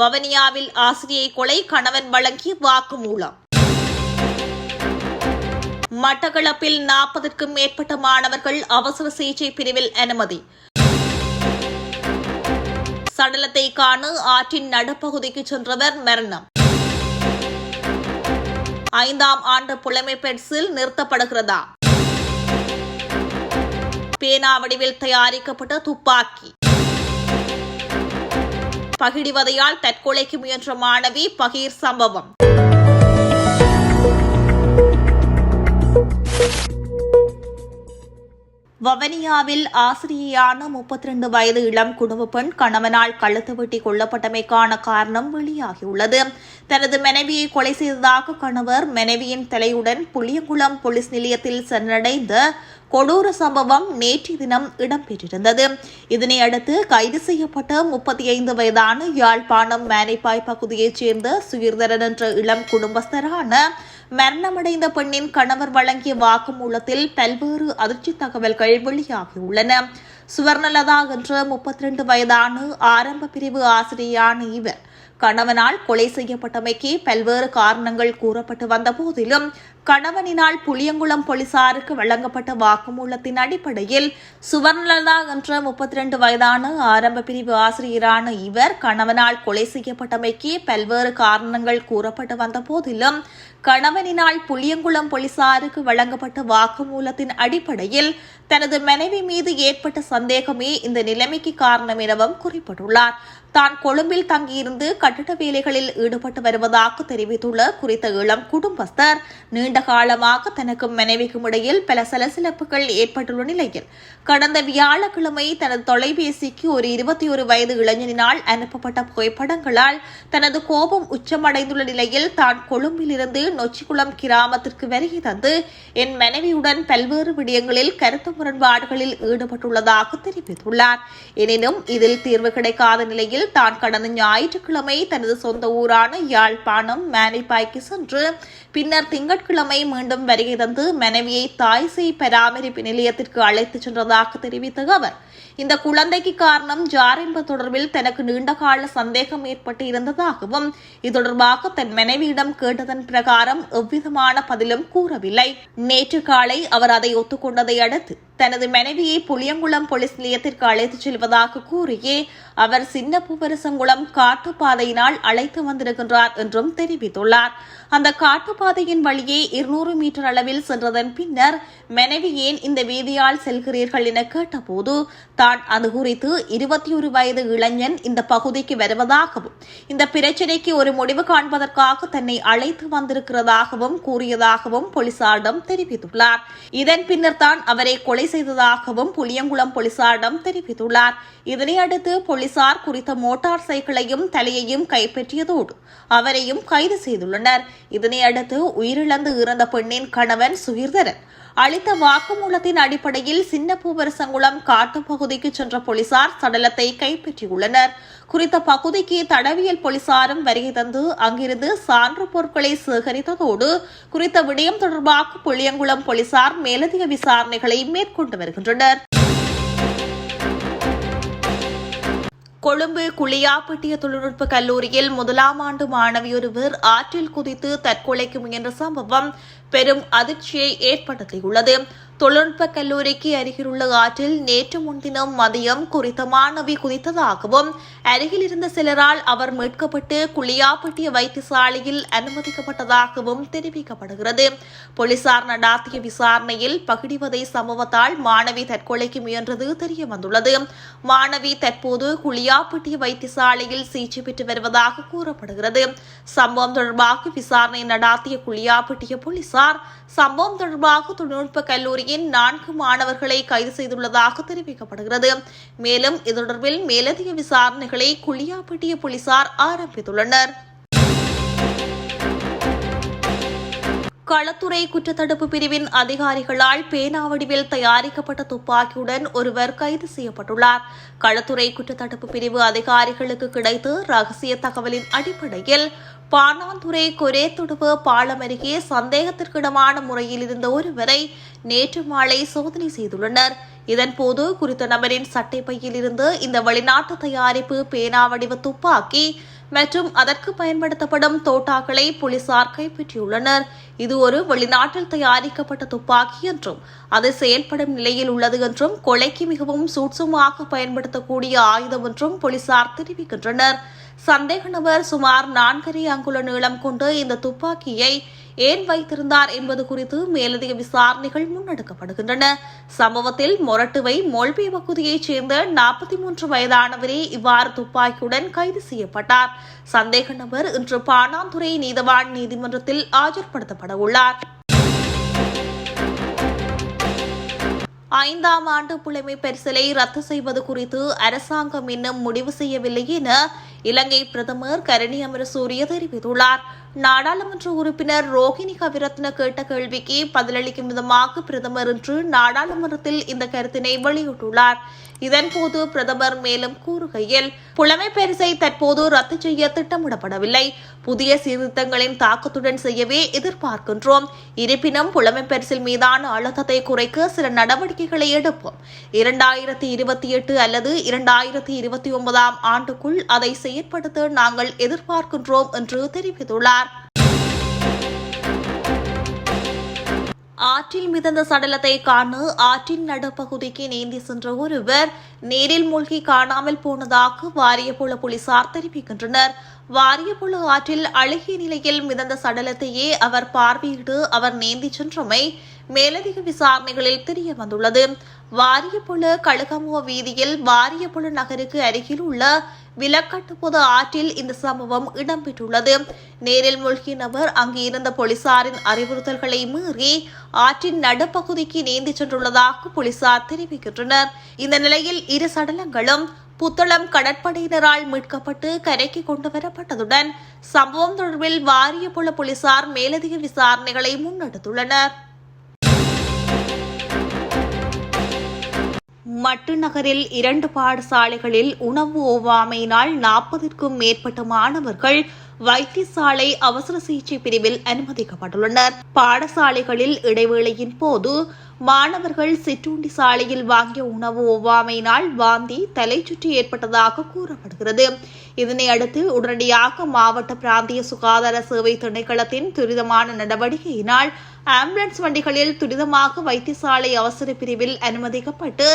வவனியாவில் ஆசிரியை கொலை கணவன் வழங்கிய வாக்குமூலம். மட்டக்களப்பில் நாற்பதற்கும் மேற்பட்ட மாணவர்கள் அவசர சிகிச்சை பிரிவில் அனுமதி. சடலத்தை காண ஆற்றின் நடுப்பகுதிக்கு சென்றவர் மரணம். ஐந்தாம் ஆண்டு புலமை பெட்ஸில் நிறுத்தப்படுகிறதா? பேனா வடிவில் தயாரிக்கப்பட்ட துப்பாக்கி. பகிடிவதையால் தற்கொலைக்கு முயன்ற மாணவி பகீர் சம்பவம். வவனியாவில் ஆசிரியையான முப்பத்தி ரெண்டு வயது இளம் குடும்ப பெண் கணவனால் கழுத்து வெட்டி கொல்லப்பட்டமைக்கான காரணம் வெளியாகியுள்ளது. தனது மனைவியை கொலை செய்ததாக கணவர் மனைவியின் தலையுடன் புளியங்குளம் போலீஸ் நிலையத்தில் சென்றடைந்த கொடூர சம்பவம் நேற்றைய தினம் இடம்பெற்றிருந்தது. இதனையடுத்து கைது செய்யப்பட்ட முப்பத்தி ஐந்து வயதான யாழ்ப்பாணம் மேனைப்பாய் பகுதியைச் சேர்ந்த சுயர்தரன் என்ற இளம் குடும்பஸ்தரான மரணமடைந்த பெண்ணின் கணவர் வழங்கிய வாக்குமூலத்தில் பல்வேறு அதிர்ச்சி தகவல்கள் வெளியாகியுள்ளன. சுவர்ணலதா என்ற முப்பத்தி ரெண்டு வயதான ஆரம்ப பிரிவு ஆசிரியரான இவர் கணவனால் கொலை செய்யப்பட்டமைக்கு பல்வேறு காரணங்கள் கூறப்பட்டு வந்த போதிலும் கணவனினால் புளியங்குளம் போலீசாருக்கு வழங்கப்பட்ட வாக்குமூலத்தின் அடிப்படையில் சுவர்ணலதா என்ற முப்பத்தி ரெண்டு வயதான ஆரம்ப பிரிவு ஆசிரியரான இவர் கணவனால் கொலை செய்யப்பட்டமைக்கு பல்வேறு காரணங்கள் கூறப்பட்டு வந்த போதிலும் கணவனினால் புளியங்குளம் போலீசாருக்கு வழங்கப்பட்ட வாக்குமூலத்தின் அடிப்படையில் தனது மனைவி மீது ஏற்பட்ட சந்தேகமே இந்த நிலைமைக்கு காரணம் எனவும் குறிப்பிட்டுள்ளார். தான் கொழும்பில் தங்கியிருந்து கட்டிட வேலைகளில் ஈடுபட்டு வருவதாக தெரிவித்துள்ள குறித்த இளம் குடும்பஸ்தர் நீண்ட காலமாக தனக்கும் மனைவிக்கும் இடையில் பல சலசலப்புகள் ஏற்பட்டுள்ள நிலையில் கடந்த வியாழக்கிழமை தனது தொலைபேசிக்கு ஒரு இருபத்தி ஒரு வயது இளைஞனினால் அனுப்பப்பட்ட புகைப்படங்களால் தனது கோபம் உச்சமடைந்துள்ள நிலையில் தான் கொழும்பிலிருந்து நொச்சிக்குளம் கிராமத்திற்கு வருகை தந்து என் மனைவியுடன் பல்வேறு விடயங்களில் கருத்து முரண்பாடுகளில் ஈடுபட்டுள்ளதாக தெரிவித்துள்ளார். எனினும் இதில் தீர்வு கிடைக்காத நிலையில் தான் கடந்த ஞாயிற்றுக்கிழமை தனது சொந்த ஊரான யாழ்ப்பாணம் மேனிப்பாய்க்கு சென்று பின்னர் திங்கட்கிழமை மீண்டும் வருகை தந்து மனைவியை தாய்சேய் பராமரிப்பு நிலையத்திற்கு அழைத்துச் சென்றதாக தெரிவித்த அவர் இந்த குழந்தைக்கு காரணம் ஜார் என்பது தொடர்பில் தனக்கு நீண்டகால சந்தேகம் ஏற்பட்டு இருந்ததாகவும் இது தொடர்பாக தன் மனைவியிடம் கேட்டதன் பிரகாரம் எவ்விதமான பதிலும் கூறவில்லை. நேற்று காலை அவர் அதை ஒத்துக்கொண்டதை அடுத்து தனது மனைவியை புளியங்குளம் போலீஸ் நிலையத்திற்கு அழைத்துச் செல்வதாக கூறியே அவர் சின்ன பூவரசங்குளம் காட்டுப்பாதையினால் அழைத்து வந்திருக்கின்றார் என்றும் தெரிவித்துள்ளார். அந்த காட்டுப்பாதையின் வழியே இருநூறு மீட்டர் அளவில் சென்றதன் பின்னர் மனைவி ஏன் இந்த வீதியால் செல்கிறீர்கள்? என கேட்டபோது தான் அது குறித்து இருபத்தி ஒரு வயது இளைஞன் இந்த பகுதிக்கு வருவதாகவும் இந்த பிரச்சினைக்கு ஒரு முடிவு காண்பதற்காக தன்னை அழைத்து வந்திருக்கிறதாகவும் கூறியதாகவும் போலீசாரிடம் தெரிவித்துள்ளார். இதன் பின்னர் தான் அவரை கொலை செய்ததாகவும் புளியங்குளம் போலீசாரிடம் தெரிவித்துள்ளார். இதனையடுத்து போலீசார் குறித்த மோட்டார் சைக்கிளையும் தலையையும் கைப்பற்றியதோடு அவரையும் கைது செய்துள்ளனர். இதனையடுத்து உயிரிழந்து இறந்த பெண்ணின் கணவன் சுகீர்தரன் அளித்த வாக்குமூலத்தின் அடிப்படையில் சின்ன பூவரசங்குளம் காட்டுப்பகுதிக்கு சென்ற போலீசார் சடலத்தை கைப்பற்றியுள்ளனர். குறித்த பகுதிக்கு தடவியல் போலீசாரும் வருகை தந்து அங்கிருந்து சான்று பொருட்களை சேகரித்ததோடு குறித்த விடயம் தொடர்பாக புளியங்குளம் போலீசார் மேலதிக விசாரணைகளை மேற்கொண்டு வருகின்றனர். கொழும்பு குளியாப்பட்டிய தொழில்நுட்ப கல்லூரியில் முதலாம் ஆண்டு மாணவியொருவர் ஆற்றில் குதித்து தற்கொலைக்கு முயன்ற சம்பவம் பெரும் அதிர்ச்சியை ஏற்படுத்தியுள்ளது. தொழில்நுட்ப கல்லூரிக்கு அருகிலுள்ள ஆற்றில் நேற்று முன்தினம் மதியம் குறித்த மாணவி குதித்ததாகவும் அருகில் இருந்த சிலரால் அவர் மீட்கப்பட்டு குளியாப்பட்டிய வைத்தியசாலையில் அனுமதிக்கப்பட்டதாகவும் தெரிவிக்கப்படுகிறது. போலீசார் நடாத்திய விசாரணையில் பகிடிவதை சம்பவத்தால் மாணவி தற்கொலைக்கு முயன்றது தெரியவந்துள்ளது. மாணவி தற்போது குளியாப்பட்டிய வைத்தியசாலையில் சிகிச்சை பெற்று வருவதாக கூறப்படுகிறது. சம்பவம் தொடர்பாக விசாரணை நடாத்திய குளியாப்பட்டிய போலீசார் சம்பவம் தொடர்பாக தொழில்நுட்ப பள்ளியின் நான்கு மாணவர்களை கைது செய்துள்ளதாக தெரிவிக்கப்படுகிறது. மேலும் இது தொடர்பில் மேலதிக விசாரணைகளை குளியாப்பட்டிய போலீசார் ஆரம்பித்துள்ளனர். களத்துறை குற்றத்தடுப்பு பிரிவின் அதிகாரிகளால் பேனா வடிவில் தயாரிக்கப்பட்ட துப்பாக்கியுடன் ஒருவர் கைது செய்யப்பட்டுள்ளார். களத்துறை குற்றத்தடுப்பு பிரிவு அதிகாரிகளுக்கு கிடைத்த ரகசிய தகவலின் அடிப்படையில் பாணாந்துறை கொரேத்துடுவு பாலம் அருகே சந்தேகத்திற்கிடமான முறையில் இருந்த ஒருவரை நேற்று மாலை சோதனை செய்துள்ளனர். இதன்போது குறித்த நபரின் சட்டை பையில் இருந்து இந்த வெளிநாட்டு தயாரிப்பு பேனா வடிவ துப்பாக்கி மற்றும் அதற்கு பயன்படுத்தப்படும் தோட்டாக்களை போலீசார் கைப்பற்றியுள்ளனர். இது ஒரு வெளிநாட்டில் தயாரிக்கப்பட்ட துப்பாக்கி என்றும் அது செயல்படும் நிலையில் உள்ளது என்றும் கொலைக்கு மிகவும் சூட்சமாக பயன்படுத்தக்கூடிய ஆயுதம் என்றும் போலீசார் தெரிவிக்கின்றனர். சந்தேக நபர் சுமார் நான்கரை அங்குல நீளம் கொண்டு இந்த துப்பாக்கியை ஏன் வைத்திருந்தார் என்பது குறித்து மேலதிக விசாரணைகள் முன்னெடுக்கப்படுகின்றன. சம்பவத்தில் மொரட்டுவை மொல்பி பகுதியைச் சேர்ந்த நாற்பத்தி மூன்று வயதானவரே இவ்வாறு துப்பாக்கியுடன் கைது செய்யப்பட்டார். சந்தேக நபர் இன்று பாணாந்துறை நீதவான் நீதிமன்றத்தில் ஆஜர்படுத்தப்பட உள்ளார். ஐந்தாம் ஆண்டு புலைமை பரிசலை ரத்து செய்வது குறித்து அரசாங்கம் இன்னும் முடிவு செய்யவில்லை என இலங்கை பிரதமர் கரணி அமரசூரிய தெரிவித்துள்ளார். நாடாளுமன்ற உறுப்பினர் ரோஹிணி கவிரத்ன கேட்ட கேள்விக்கு பதிலளிக்கும் விதமாக பிரதமர் இன்று நாடாளுமன்றத்தில் இந்த கருத்தினை வெளியிட்டுள்ளார். இதன்போது பிரதமர் மேலும் கூறுகையில் புலமை பரிசை தற்போது ரத்து செய்ய திட்டமிடப்படவில்லை. புதிய சீர்திருத்தங்களின் தாக்கத்துடன் செய்யவே எதிர்பார்க்கின்றோம். இருப்பினும் புலமை பரிசில் மீதான அழுத்தத்தை குறைக்க சில நடவடிக்கைகளை எடுப்போம். இரண்டாயிரத்தி இருபத்தி எட்டு அல்லது இரண்டாயிரத்தி இருபத்தி ஒன்பதாம் ஆண்டுக்குள் அதை செயற்படுத்த நாங்கள் எதிர்பார்க்கின்றோம் என்று தெரிவித்துள்ளார். ஆற்றில் மிதந்த சடலத்தை காண ஆற்றின் நடுப்பகுதிக்கு நீந்தி சென்ற ஒருவர் நீரில் மூழ்கி காணாமல் போனதாக வாரியபுல போலீசார் தெரிவிக்கின்றனர். வாரியபுல ஆற்றில் அழுகிய நிலையில் மிதந்த சடலத்தையே அவர் பார்வையிட்டு அவர் நீந்தி சென்றமை மேலதிக விசாரணைகளில் தெரிய வந்துள்ளது வாரியபுல கழுகமுக வீதியில் வாரியபுல நகருக்கு அருகில் உள்ள விலக்கட்டுப்பது ஆற்றில் இந்த சம்பவம் இடம்பெற்றுள்ளது. நேரில் மூழ்கிய நபர் அங்கு இருந்த போலீசாரின் அறிவுறுத்தல்களை மீறி ஆற்றின் நடுப்பகுதிக்கு நீந்தி சென்றுள்ளதாக போலீசார் தெரிவிக்கின்றனர். இந்த நிலையில் இரு சடலங்களும் புத்தளம் கடற்படையினரால் மீட்கப்பட்டு கரைக்கு கொண்டு வரப்பட்டதுடன் சம்பவம் தொடர்பில் வாரியபுல போலீசார் மேலதிக விசாரணைகளை முன்னெடுத்துள்ளனர். மட்டு நகரில் இரண்டு பாடசாலைகளில் உணவு ஒவ்வாமையினால் நாற்பதிற்கும் மேற்பட்ட மாணவர்கள் வைத்தியசாலை அவசர சிகிச்சை பிரிவில் அனுமதிக்கப்பட்டுள்ளனர். பாடசாலைகளில் இடைவேளையின் போது மாணவர்கள் சிற்றுண்டி சாலையில் வாங்கிய உணவு ஒவ்வாமையினால் வாந்தி தலைச்சுற்றி ஏற்பட்டதாக கூறப்படுகிறது. இதனை அடுத்து உடனடியாக மாவட்ட பிராந்திய சுகாதார சேவை திணைக்களத்தின் துரிதமான நடவடிக்கையினால் ஆம்புலன்ஸ் வண்டிகளில் துரிதமாக வைத்தியசாலை அவசர பிரிவில் அனுமதிக்கப்பட்டு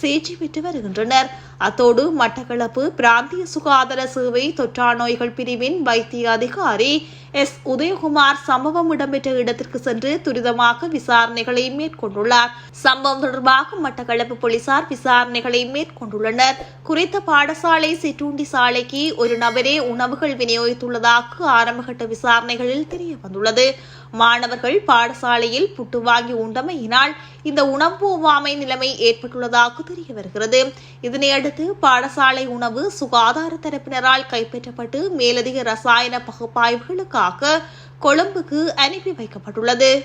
சிகிச்சை பெற்று வருகின்றனர். அத்தோடு மட்டக்களப்பு பிராந்திய சுகாதார சேவை தொற்றா நோய்கள் பிரிவின் வைத்திய அதிகாரி எஸ். உதயகுமார் சம்பவம் இடம்பெற்ற இடத்திற்கு சென்று துரிதமாக விசாரணைகளை மேற்கொண்டுள்ளார். சம்பவம் தொடர்பாக மட்டக்களப்பு போலீசார் விசாரணைகளை மேற்கொண்டுள்ளனர். குறித்த பாடசாலை சிற்றுண்டி சாலைக்கு ஒரு நபரே உணவுகள் விநியோகித்துள்ளதாக ஆரம்பகட்ட விசாரணைகளில் தெரிய வந்துள்ளது மாணவர்கள் பாடசாலையில் புட்டு வாங்கி உண்டமையினால் இந்த உணவு ஒவ்வாமை நிலைமை ஏற்பட்டுள்ளதாக தெரிய வருகிறது. இதனையடுத்து பாடசாலை உணவு சுகாதார தரப்பினரால் கைப்பற்றப்பட்டு மேலதிக ரசாயன பகுப்பாய்வுகளுக்காக கொழும்புக்கு அனுப்பி வைக்கப்பட்டுள்ளது.